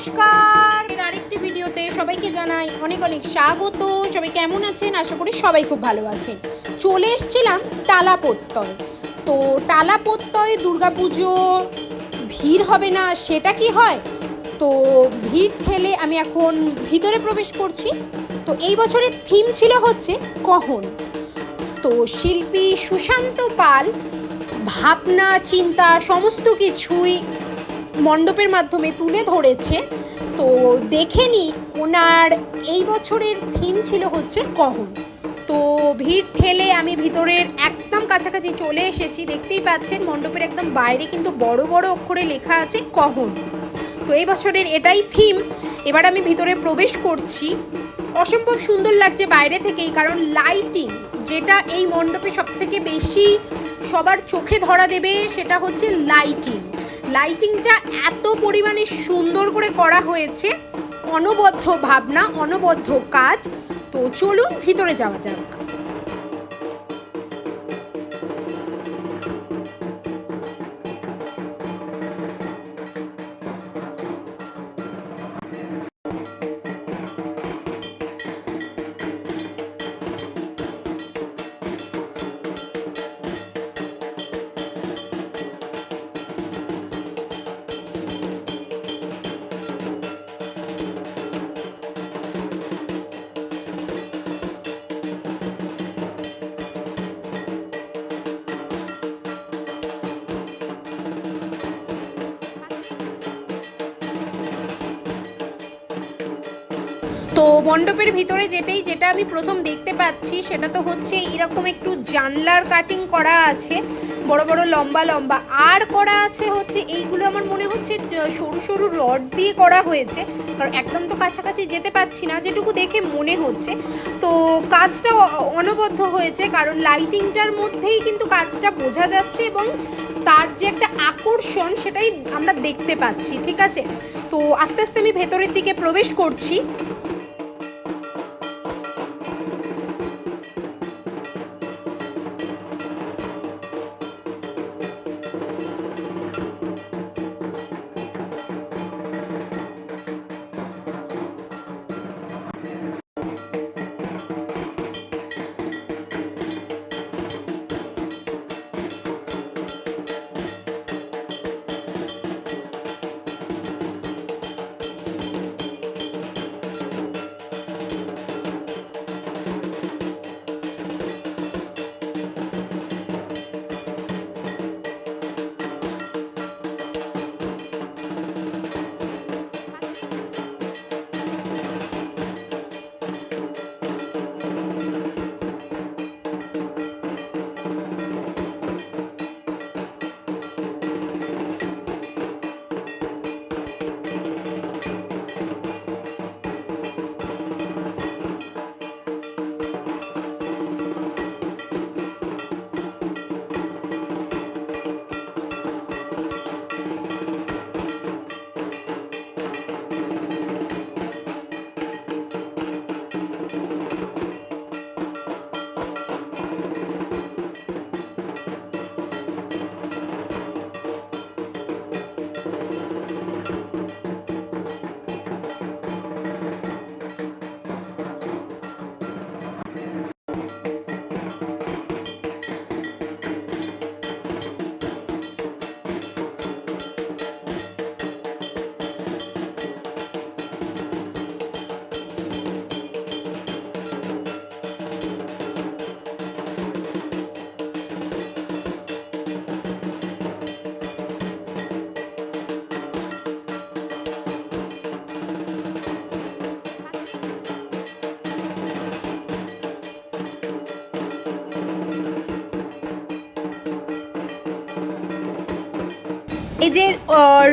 নমস্কার। এর আরেকটি ভিডিওতে সবাইকে জানাই অনেক অনেক স্বাগত। সবাই কেমন আছেন? আশা করি সবাই খুব ভালো আছেন। চলে এসছিলাম টালা প্রত্যয় তো টালা প্রত্যয় দুর্গাপুজো, ভিড় হবে না, সেটা কি হয়? তো ভিড় ঠেলে আমি এখন ভিতরে প্রবেশ করছি। তো এই বছরের থিম ছিল হচ্ছে কহন। তো শিল্পী সুশান্ত পাল, ভাবনা, চিন্তা, সমস্ত কিছুই মণ্ডপের মাধ্যমে তুলে ধরেছে। তো দেখে নি ওনার এই বছরের থিম ছিল হচ্ছে কহন তো ভিড় ঠেলে আমি ভিতরের একদম কাছাকাছি চলে এসেছি। দেখতেই পাচ্ছেন মণ্ডপের একদম বাইরে কিন্তু বড় বড় অক্ষরে লেখা আছে কহন তো এই বছরের এটাই থিম এবার আমি ভিতরে প্রবেশ করছি। অসম্ভব সুন্দর লাগছে বাইরে থেকেই কারণ লাইটিং যেটা এই মণ্ডপে সব থেকে বেশি সবার চোখে ধরা দেবে সেটা হচ্ছে লাইটিং লাইটিংটা এত পরিমাণে সুন্দর করে করা হয়েছে। অনবদ্য ভাবনা, অনবদ্য কাজ। তো চলুন ভিতরে যাওয়া যাক। তো মণ্ডপের ভিতরে যেটাই, যেটা আমি প্রথম দেখতে পাচ্ছি, সেটা তো হচ্ছে এরকম একটু জানলার কাটিং করা আছে, বড় বড়, লম্বা লম্বা। আর করা আছে হচ্ছে এইগুলো আমার মনে হচ্ছে সরু সরু রড দিয়ে করা হয়েছে। কারণ একদম তো কাছাকাছি যেতে পাচ্ছি না, যেটুকু দেখে মনে হচ্ছে। তো কাজটা অনবদ্য হয়েছে, কারণ লাইটিংটার মধ্যেই কিন্তু কাজটা বোঝা যাচ্ছে এবং তার যে একটা আকর্ষণ সেটাই আমরা দেখতে পাচ্ছি, ঠিক আছে? তো আস্তে আস্তে আমি ভেতরের দিকে প্রবেশ করছি। এই যে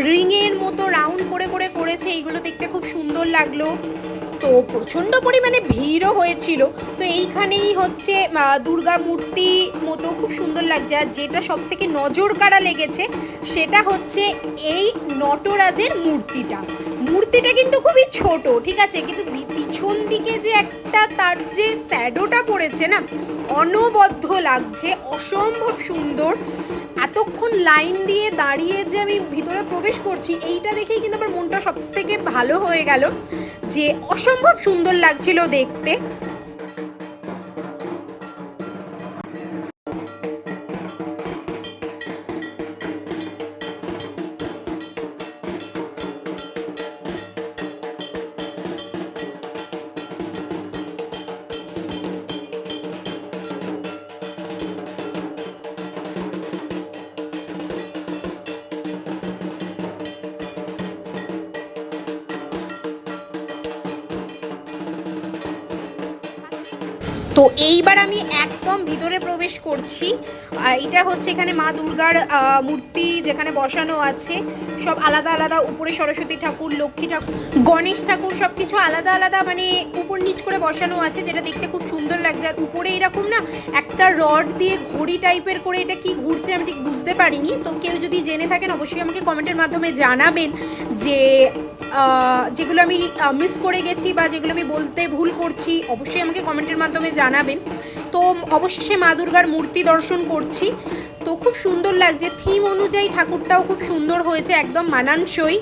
রিংয়ের মতো রাউন্ড করে করে করেছে, এইগুলো দেখতে খুব সুন্দর লাগল। তো প্রচণ্ড পরিমাণে ভিড়ও হয়েছিল। তো এইখানেই হচ্ছে দুর্গা মূর্তি মতো খুব সুন্দর লাগছে। আর যেটা সব থেকে নজর কাড়া লেগেছে, সেটা হচ্ছে এই নটরাজের মূর্তিটা। মূর্তিটা কিন্তু খুবই ছোট, ঠিক আছে? কিন্তু পিছন দিকে যে একটা তার যে স্যাডোটা পড়েছে না, অনবদ্য লাগছে, অসম্ভব সুন্দর। এতক্ষণ লাইন দিয়ে দাঁড়িয়ে যে আমি ভিতরে প্রবেশ করছি, এইটা দেখেই কিন্তু আমার মনটা সব থেকে ভালো হয়ে গেল যে অসম্ভব সুন্দর লাগছিল দেখতে। তো এইবার আমি একদম ভিতরে প্রবেশ করছি। এটা হচ্ছে এখানে মা দুর্গার মূর্তি যেখানে বসানো আছে। সব আলাদা আলাদা, উপরে সরস্বতী ঠাকুর, লক্ষ্মী ঠাকুর, গণেশ ঠাকুর সব কিছু আলাদা আলাদা মানে উপর নিচ করে বসানো আছে, যেটা দেখতে খুব সুন্দর লাগছে। আর উপরে এরকম না একটা রড দিয়ে ঘড়ি টাইপের করে এটা কি ঘুরছে আমি ঠিক বুঝতে পারিনি। তো কেউ যদি জেনে থাকেন, অবশ্যই আমাকে কমেন্টের মাধ্যমে জানাবেন যে যেগুলো আমি মিস করে গেছি বা যেগুলো আমি বলতে ভুল করছি, অবশ্যই আমাকে কমেন্টের মাধ্যমে জানাবেন। তো অবশেষে মা দুর্গার মূর্তি দর্শন করছি। তো খুব সুন্দর লাগছে থিম অনুযায়ী ঠাকুরটাও খুব সুন্দর হয়েছে, একদম মানানসই।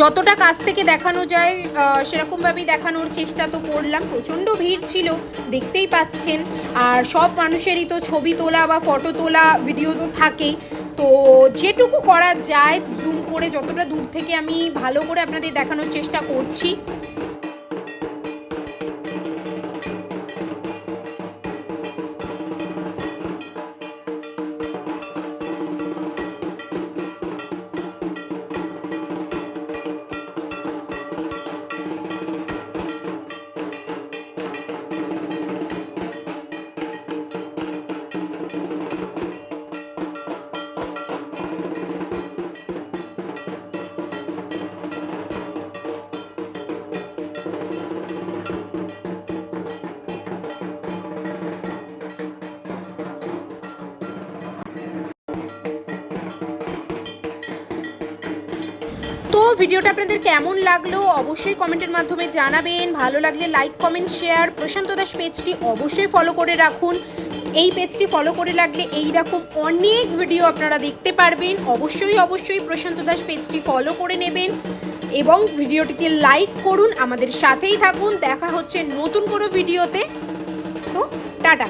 যতটা কাছ থেকে দেখানো যায় সেরকমভাবেই দেখানোর চেষ্টা তো করলাম। প্রচণ্ড ভিড় ছিল, দেখতেই পাচ্ছেন। আর সব মানুষেরই তো ছবি তোলা বা ফটো তোলা ভিডিও তো থাকেই। তো যেটুকু করা যায় জুম করে যতটা দূর থেকে আমি ভালো করে আপনাদের দেখানোর চেষ্টা করছি। ভিডিওটা আপনাদের কেমন লাগল অবশ্যই কমেন্টের মাধ্যমে জানাবেন। ভালো লাগলে like, comment, share. Prashanta Das পেজটি অবশ্যই ফলো করে রাখুন। এই পেজটি ফলো করে লাগলে এই রকম অনেক ভিডিও আপনারা দেখতে পারবেন। অবশ্যই অবশ্যই প্রশান্ত দাস পেজটি ফলো করে নেবেন এবং ভিডিওটিতে লাইক করুন। আমাদের সাথেই থাকুন। দেখা হচ্ছে নতুন কোনো ভিডিওতে তো টাটা।